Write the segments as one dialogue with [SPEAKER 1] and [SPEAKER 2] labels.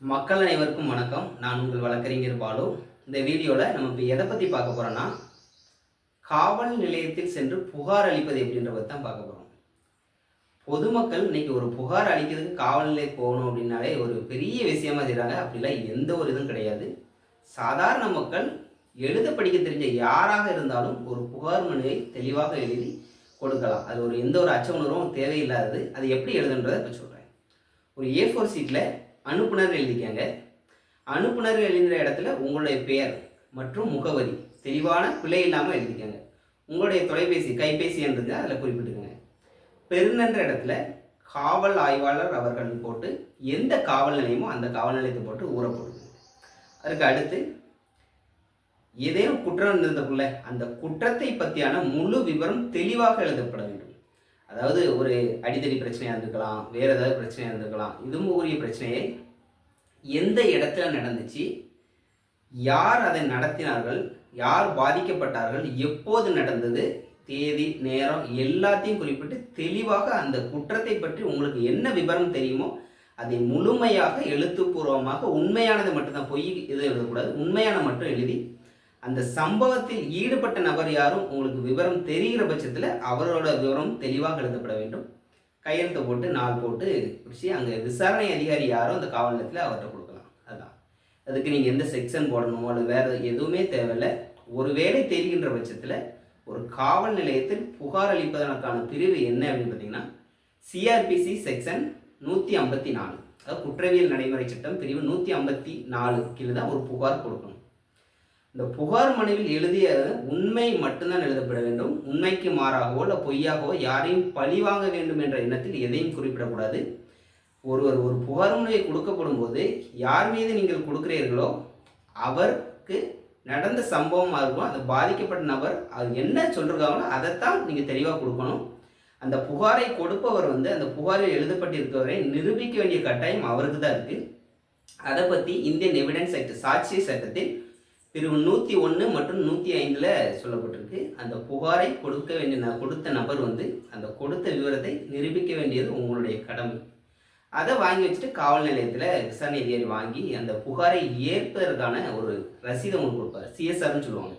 [SPEAKER 1] மக்கள் அனைவருக்கும் வணக்கம். நான் உங்கள் வழக்கறிஞர் பாலு. இந்த வீடியோவில் நம்ம இப்போ எதை பற்றி பார்க்க போகிறோன்னா காவல் நிலையத்தில் சென்று புகார் அளிப்பது எப்படின்ற பற்றி தான் பார்க்க போகிறோம் பொதுமக்கள் இன்னைக்கு ஒரு புகார் அளிக்கிறதுக்கு காவல் நிலையம் போகணும் அப்படின்னாலே ஒரு பெரிய விஷயமா செய்கிறாங்க அப்படிலாம் எந்த ஒரு இதுவும் கிடையாது. சாதாரண மக்கள் எழுத படிக்க தெரிஞ்ச யாராக இருந்தாலும் ஒரு புகார் மனுவை தெளிவாக எழுதி கொடுக்கலாம். அது ஒரு எந்த ஒரு அச்ச உணர்வும் தேவையில்லாதது. அது எப்படி எழுதுன்றதை இப்போ சொல்கிறேன் ஒரு ஏ ஃபோர் சீட்டில் அனுப்புனர் எழுதிக்கங்க. அனுப்புனர் எழுதுகிற இடத்துல உங்களுடைய பெயர் மற்றும் முகவரி தெளிவான பிழை இல்லாமல் எழுதிக்கங்க. உங்களுடைய தொலைபேசி கைபேசி என்றது அதில் குறிப்பிட்டுக்கோங்க. பெருநன்ற இடத்துல காவல் ஆய்வாளர் அவர்கள் போட்டு எந்த காவல் நிலையமோ அந்த காவல் நிலையத்தை போட்டு ஊற போடுங்க. அதுக்கு அடுத்து ஏதேனும் குற்றம் இருந்ததுக்குள்ள அந்த குற்றத்தை பற்றியான முழு விவரம் தெளிவாக எழுதப்பட வேண்டும். அதாவது ஒரு அடித்தடி பிரச்சனையாக இருந்திருக்கலாம் வேறு ஏதாவது பிரச்சனையாக இருந்திருக்கலாம் இதுவும் உரிய பிரச்சனையை. எந்த இடத்துல நடந்துச்சு யார் அதை நடத்தினார்கள் யார் பாதிக்கப்பட்டார்கள் எப்போது நடந்தது தேதி நேரம் எல்லாத்தையும் குறிப்பிட்டு தெளிவாக அந்த குற்றத்தை பற்றி உங்களுக்கு என்ன விவரம் தெரியுமோ அதை முழுமையாக எழுத்துப்பூர்வமாக உண்மையானது மட்டும்தான் பொய் இது எழுதக்கூடாது உண்மையான மட்டும் எழுதி அந்த சம்பவத்தில் ஈடுபட்ட நபர் யாரும் உங்களுக்கு விவரம் தெரிகிற பட்சத்தில் அவரோட விவரம் தெளிவாக எழுதப்பட வேண்டும். கையெழுத்து போட்டு நாள் போட்டு பிடிச்சி அங்கே விசாரணை அதிகாரி யாரோ அந்த காவல் நிலையத்தில் அவர்கிட்ட கொடுக்கலாம். அதுதான் அதுக்கு நீங்கள் எந்த செக்ஷன் போடணுமோ அல்லது வேறு எதுவுமே தேவையில்லை. ஒருவேளை தெரிகின்ற பட்சத்தில் ஒரு காவல் நிலையத்தில் புகார் அளிப்பதற்கான பிரிவு என்ன அப்படின்னு பார்த்தீங்கன்னா சிஆர்பிசி செக்ஷன் நூற்றி ஐம்பத்தி நாலு. அதாவது குற்றவியல் நடைமுறை சட்டம் பிரிவு நூற்றி ஐம்பத்தி நாலு கீழே தான் ஒரு புகார் கொடுக்கணும். இந்த புகார் மனுவில் எழுதிய உண்மை மட்டும்தான் எழுதப்பட வேண்டும். உண்மைக்கு மாறாகவோ இல்லை பொய்யாகவோ யாரையும் பழி வாங்க வேண்டும் என்ற எண்ணத்தில் எதையும் குறிப்பிடக்கூடாது. ஒருவர் ஒரு புகார் மனுவை கொடுக்கப்படும் போது யார் மீது நீங்கள் கொடுக்கிறீர்களோ அவருக்கு நடந்த சம்பவமாக இருக்கும் அந்த பாதிக்கப்பட்ட நபர் அது என்ன சொல்லிருக்காங்களோ அதைத்தான் நீங்கள் தெளிவாக கொடுக்கணும். அந்த புகாரை கொடுப்பவர் வந்து அந்த புகாரில் எழுதப்பட்டிருக்கவரை நிரூபிக்க வேண்டிய கட்டாயம் அவருக்கு தான் இருக்குது அதை பற்றி இந்தியன் எவிடன்ஸ் ஆக்ட் சாட்சி சட்டத்தில் பிரிவு நூற்றி ஒன்று மற்றும் நூற்றி ஐந்தில் சொல்லப்பட்டிருக்கு. அந்த புகாரை கொடுக்க வேண்டிய கொடுத்த நபர் வந்து அந்த கொடுத்த விவரத்தை நிரூபிக்க வேண்டியது உங்களுடைய கடமை. அதை வாங்கி வச்சுட்டு காவல் நிலையத்தில் விசாரணை அதிகாரி வாங்கி அந்த புகாரை ஏற்பதற்கான ஒரு ரசீதை உங்களுக்கு கொடுப்பார். சிஎஸ்ஆர்னு சொல்லுவாங்க.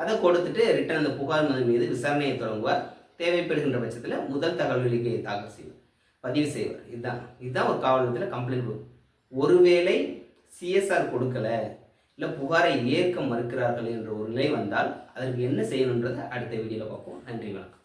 [SPEAKER 1] அதை கொடுத்துட்டு ரிட்டன் அந்த புகார் மனு மீது விசாரணையை தொடங்குவார். தேவைப்படுகின்ற பட்சத்தில் முதல் தகவல்களுக்கு தாக்கல் செய்வார். பதிவு செய்வார். இதுதான். இதுதான் ஒரு காவல் நிலையத்தில் கம்ப்ளைண்ட் கொடுக்கும். ஒருவேளை சிஎஸ்ஆர் கொடுக்கல இல்லை புகாரை ஏற்க மறுக்கிறார்கள் என்ற ஒரு நிலை வந்தால் அதற்கு என்ன செய்யணுன்றதை அடுத்த வீடியோவில் பார்ப்போம். நன்றி வணக்கம்.